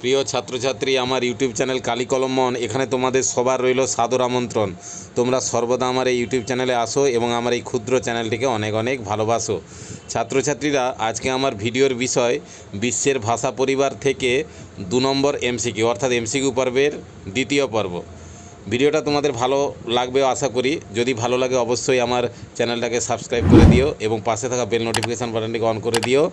প্রিয় ছাত্রছাত্রী, আমার ইউটিউব চ্যানেল মন এখানে তোমাদের সবার রইল সাদর আমন্ত্রণ। তোমরা সর্বদা আমার এই ইউটিউব চ্যানেলে আসো এবং আমার এই ক্ষুদ্র চ্যানেলটিকে অনেক অনেক ভালোবাসো। ছাত্রছাত্রীরা, আজকে আমার ভিডিওর বিষয় বিশ্বের ভাষা পরিবার থেকে দু নম্বর এমসিকিউ অর্থাৎ এমসিকিউ পর্বের দ্বিতীয় পর্ব। ভিডিওটা তোমাদের ভালো লাগবে আশা করি। যদি ভালো লাগে, অবশ্যই আমার চ্যানেলটাকে সাবস্ক্রাইব করে দিও এবং পাশে থাকা বেল নোটিফিকেশান বাটনটিকে অন করে দিও।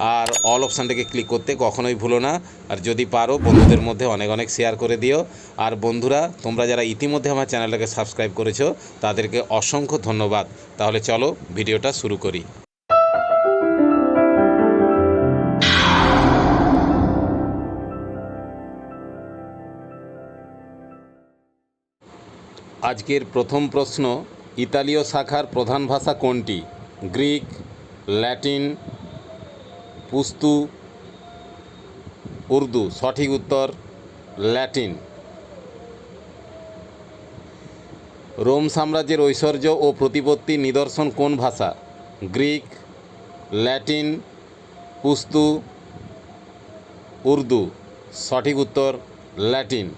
আর অল অপশানটাকে ক্লিক করতে কখনোই ভুলো না। আর যদি পারো, বন্ধুদের মধ্যে অনেক অনেক শেয়ার করে দিও। আর বন্ধুরা, তোমরা যারা ইতিমধ্যে আমার চ্যানেলটাকে সাবস্ক্রাইব করেছ, তাদেরকে অসংখ্য ধন্যবাদ। তাহলে চলো, ভিডিওটা শুরু করি। আজকের প্রথম প্রশ্ন, ইতালীয় শাখার প্রধান ভাষা কোনটি? গ্রিক, ল্যাটিন পুস্তু, উর্দু, সঠিক উত্তর ল্যাটিন। রোম সাম্রাজ্যের ঐশ্বর্য ও প্রতিপত্তি নিদর্শন কোন ভাষা? গ্রিক, ল্যাটিন, পুস্তু, উর্দু, সঠিক উত্তর ল্যাটিন।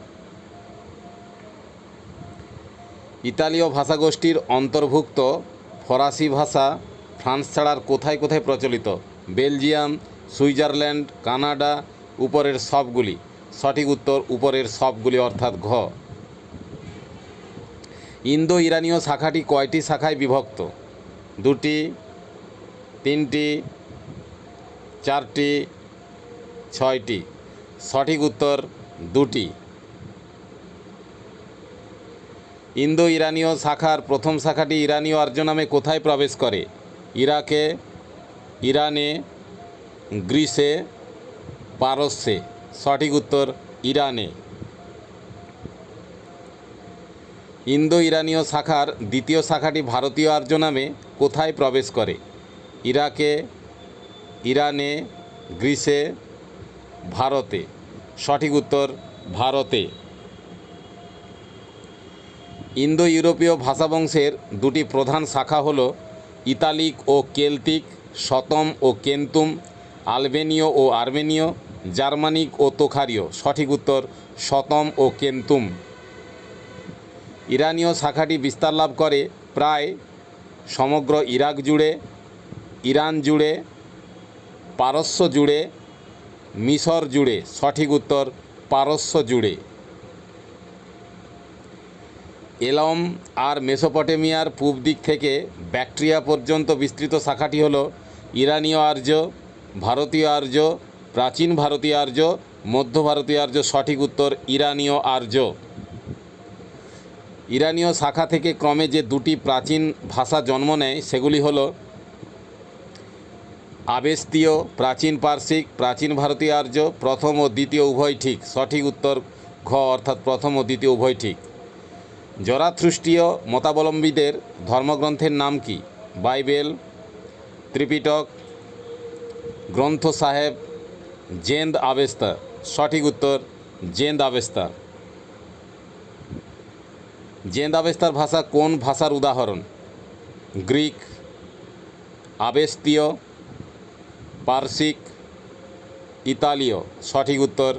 ইতালীয় ভাষাগোষ্ঠীর অন্তর্ভুক্ত ফরাসি ভাষা ফ্রান্স ছাড়ার কোথায় কোথায় প্রচলিত? বেলজিয়াম, সুইজারল্যান্ড, কানাডা উপরের সবগুলি। সঠিক উত্তর উপরের সবগুলি অর্থাৎ ঘ। ইন্দো ইরানীয় শাখাটি কয়টি শাখায় বিভক্ত? দুটি, তিনটি, চারটি, ছয়টি। সঠিক উত্তর দুটি। ইন্দো ইরানীয় শাখার প্রথম শাখাটি ইরানীয় আর্য নামে কোথায় প্রবেশ করে? ইরাকে ইরানে, গ্রিসে, পারস্যে। সঠিক উত্তর, ইরানে। ইন্দো ইরানীয় শাখার দ্বিতীয় শাখাটি ভারতীয় আর্য নামে কোথায় প্রবেশ করে? ইরাকে, ইরানে, গ্রিসে, ভারতে। সঠিক উত্তর, ভারতে। ইন্দো ইউরোপীয় ভাষাবংশের দুটি প্রধান শাখা হল ইতালিক ও কেলতিক। শতম ও কেন্তুম, আলবেনীয় ও আর্মেনীয়, জার্মানিক ও তোখারীয়। সঠিক উত্তর, শতম ও কেন্তুম। ইরানীয় শাখাটি বিস্তার লাভ করে, প্রায় সমগ্র ইরাক জুড়ে, ইরান জুড়ে, পারস্য জুড়ে, মিশর জুড়ে। সঠিক উত্তর, পারস্য জুড়ে। এলম আর মেসোপটেমিয়ার পূব দিক থেকে ব্যাকট্রিয়া পর্যন্ত বিস্তৃত শাখাটি হল ইরানীয় আর্য, ভারতীয় আর্য, প্রাচীন ভারতীয় আর্য, মধ্য ভারতীয় আর্য সঠিক উত্তর ইরানীয় আর্য। ইরানীয় শাখা থেকে ক্রমে যে দুটি প্রাচীন ভাষা জন্ম নেয়, সেগুলি হল আবেস্তীয়, প্রাচীন পার্শ্বিক, প্রাচীন ভারতীয় আর্য, প্রথম ও দ্বিতীয় উভয় ঠিক। সঠিক উত্তর ঘ, অর্থাৎ প্রথম ও দ্বিতীয় উভয় ঠিক। জরাথ্রুষ্টীয় মতাবলম্বীদের ধর্মগ্রন্থের নাম কি? বাইবেল ত্রিপিটক, গ্রন্থ সাহেব, জেন্দ আবেস্তা। সঠিক উত্তর, জেন্দ আবেস্তা। জেন্দ আবেস্তার ভাষা কোন ভাষার উদাহরণ? গ্রিক, আবেস্তীয়, পার্সিক, ইতালীয়। সঠিক উত্তর,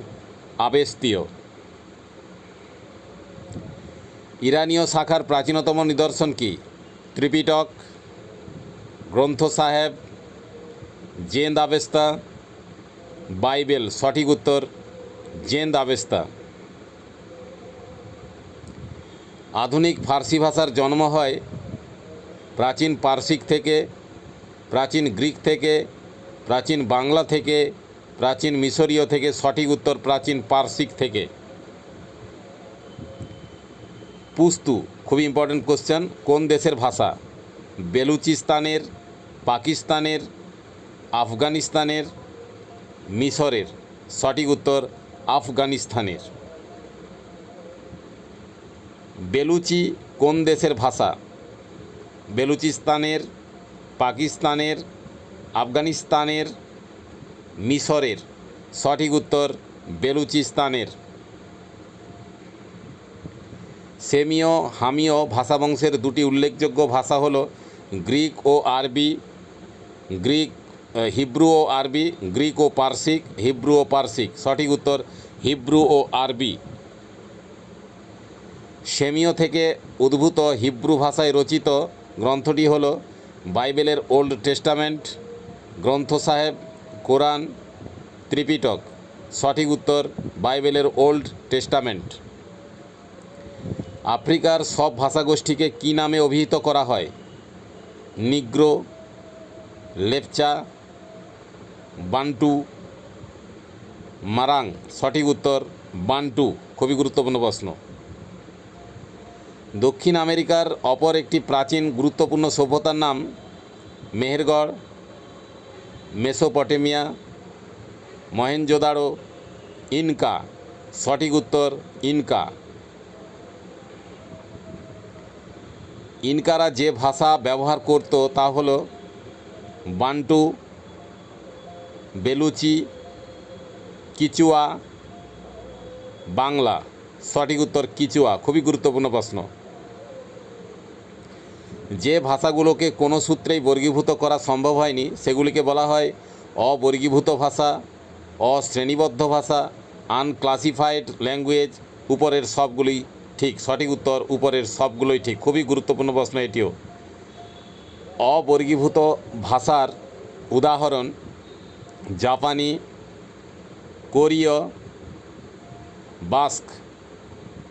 আবেস্তীয়। ইরানীয় শাখার প্রাচীনতম নিদর্শন কি? ত্রিপিটক গ্রন্থ সাহেব, জেন্দ আবেস্তা, বাইবেল, সঠিক উত্তর, জেন্দ আবেস্তা। আধুনিক ফার্সি ভাষার জন্ম হয় প্রাচীন পার্সিক থেকে, প্রাচীন গ্রিক থেকে, প্রাচীন বাংলা থেকে, প্রাচীন মিশরীয় থেকে, সঠিক উত্তর প্রাচীন পার্সিক থেকে। পুস্তু খুব ইম্পর্ট্যান্ট কোশ্চেন কোন দেশের ভাষা? বেলুচিস্তানের পাকিস্তানের, আফগানিস্তানের, মিশরের। সঠিক উত্তর আফগানিস্তানের। বেলুচি কোন দেশের ভাষা? বেলুচিস্তানের, পাকিস্তানের, আফগানিস্তানের, মিশরের। সঠিক উত্তর বেলুচিস্তানের। সেমীয় হামীয় ভাষাবংশের দুটি উল্লেখযোগ্য ভাষা হলো গ্রিক ও আরবি। গ্রিক হিব্রু ও আরবি, গ্রিক ও পার্সিক, হিব্রু ও পার্সিক। সঠিক উত্তর, হিব্রু ও আরবি। সেমীয় থেকে উদ্ভূত হিব্রু ভাষায় রচিত গ্রন্থটি হল বাইবেলের ওল্ড টেস্টামেন্ট, গ্রন্থ সাহেব, কোরআন, ত্রিপিটক। সঠিক উত্তর, বাইবেলের ওল্ড টেস্টামেন্ট। আফ্রিকার সব ভাষাগোষ্ঠীকে কী নামে অভিহিত করা হয়? নিগ্রো লেপচা, বান্টু, মারাং, সঠিক উত্তর, বান্টু, খুবই গুরুত্বপূর্ণ প্রশ্ন। দক্ষিণ আমেরিকার অপর একটি প্রাচীন গুরুত্বপূর্ণ সভ্যতার নাম মেহেরগড়, মেসোপটেমিয়া, মহেঞ্জোদাড়ো, ইনকা, সঠিক উত্তর, ইনকা। ইনকারা যে ভাষা ব্যবহার করত তা হল বান্টু, বেলুচি, কিচুয়া, বাংলা। সঠিক উত্তর কিচুয়া, খুবই গুরুত্বপূর্ণ প্রশ্ন। যে ভাষাগুলোকে কোনো সূত্রেই বর্গীভূত করা সম্ভব হয়নি, সেগুলিকে বলা হয় অবর্গীভূত ভাষা, অশ্রেণীবদ্ধ ভাষা, আনক্লাসিফাইড ল্যাঙ্গুয়েজ, উপরের সবগুলি ঠিক, সঠিক উত্তর উপরের সবগুলোই ঠিক। খুবই গুরুত্বপূর্ণ প্রশ্ন এটিও। অবর্গীভূত ভাষার উদাহরণ জাপানি, কোরীয়, বাস্ক।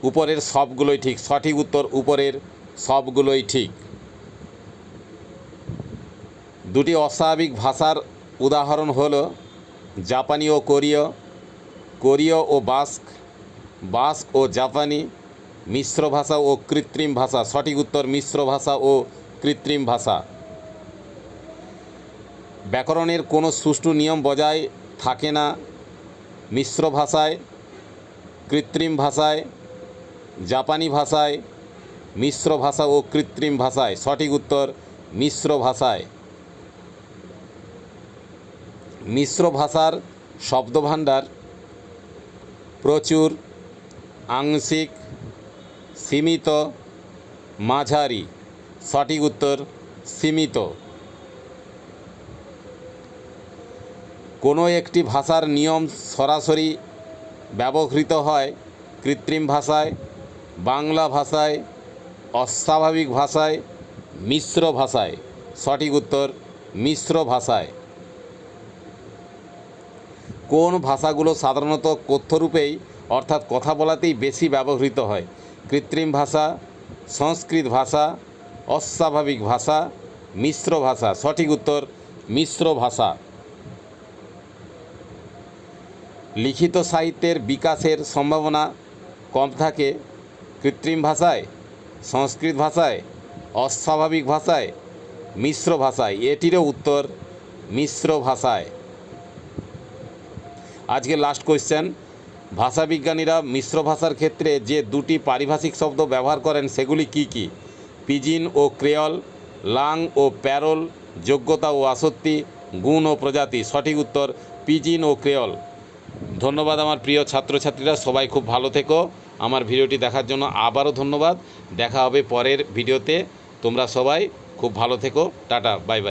উপরের সবগুলোই ঠিক, সঠিক উত্তর উপরের সবগুলোই ঠিক। দুটি অস্বাভাবিক ভাষার উদাহরণ হল জাপানি ও কোরীয়। কোরীয় ও বাস্ক বাস্ক ও জাপানি, মিশ্র ভাষা ও কৃত্রিম ভাষা। সঠিক উত্তর মিশ্র ভাষা ও কৃত্রিম ভাষা। ব্যাকরণের কোনো সুষ্ঠু নিয়ম বজায় থাকে না। মিশ্র ভাষায়, কৃত্রিম ভাষায়, জাপানি ভাষায়, মিশ্র ভাষা ও কৃত্রিম ভাষায়। সঠিক উত্তর, মিশ্র ভাষায়। মিশ্র ভাষার শব্দভাণ্ডার প্রচুর, আংশিক, সীমিত, মাঝারি। সঠিক উত্তর, সীমিত। কোনো একটি ভাষার নিয়ম সরাসরি ব্যবহৃত হয় কৃত্রিম ভাষায়, বাংলা ভাষায়, অস্বাভাবিক ভাষায়, মিশ্র ভাষায়। সঠিক উত্তর, মিশ্র ভাষায়। কোন ভাষাগুলো সাধারণত কথ্যরূপেই, অর্থাৎ কথা বলাতেই বেশি ব্যবহৃত হয়? কৃত্রিম ভাষা, সংস্কৃত ভাষা, অস্বাভাবিক ভাষা, মিশ্র ভাষা। সঠিক উত্তর, মিশ্র ভাষা। লিখিত সাহিত্যের বিকাশের সম্ভাবনা কম থাকে কৃত্রিম ভাষায়, সংস্কৃত ভাষায়, অস্বাভাবিক ভাষায়, মিশ্র ভাষায়। এটিরও উত্তর, মিশ্র ভাষায়। আজকে লাস্ট কোয়েশ্চেন ভাষাবিজ্ঞানীরা মিশ্র ভাষার ক্ষেত্রে যে দুটি পারিভাষিক শব্দ ব্যবহার করেন, সেগুলি কি কি? পিজিন ও ক্রেয়ল, লাং ও প্যারোল, যোগ্যতা ও আসত্তি গুণ ও প্রজাতি। সঠিক উত্তর, পিজিন ও ক্রেয়ল। ধন্যবাদ আমার প্রিয় ছাত্রছাত্রীরা, সবাই খুব ভালো থেকো। আমার ভিডিওটি দেখার জন্য আবারও ধন্যবাদ। দেখা হবে পরের ভিডিওতে। তোমরা সবাই খুব ভালো থেকো। Tata, bye bye.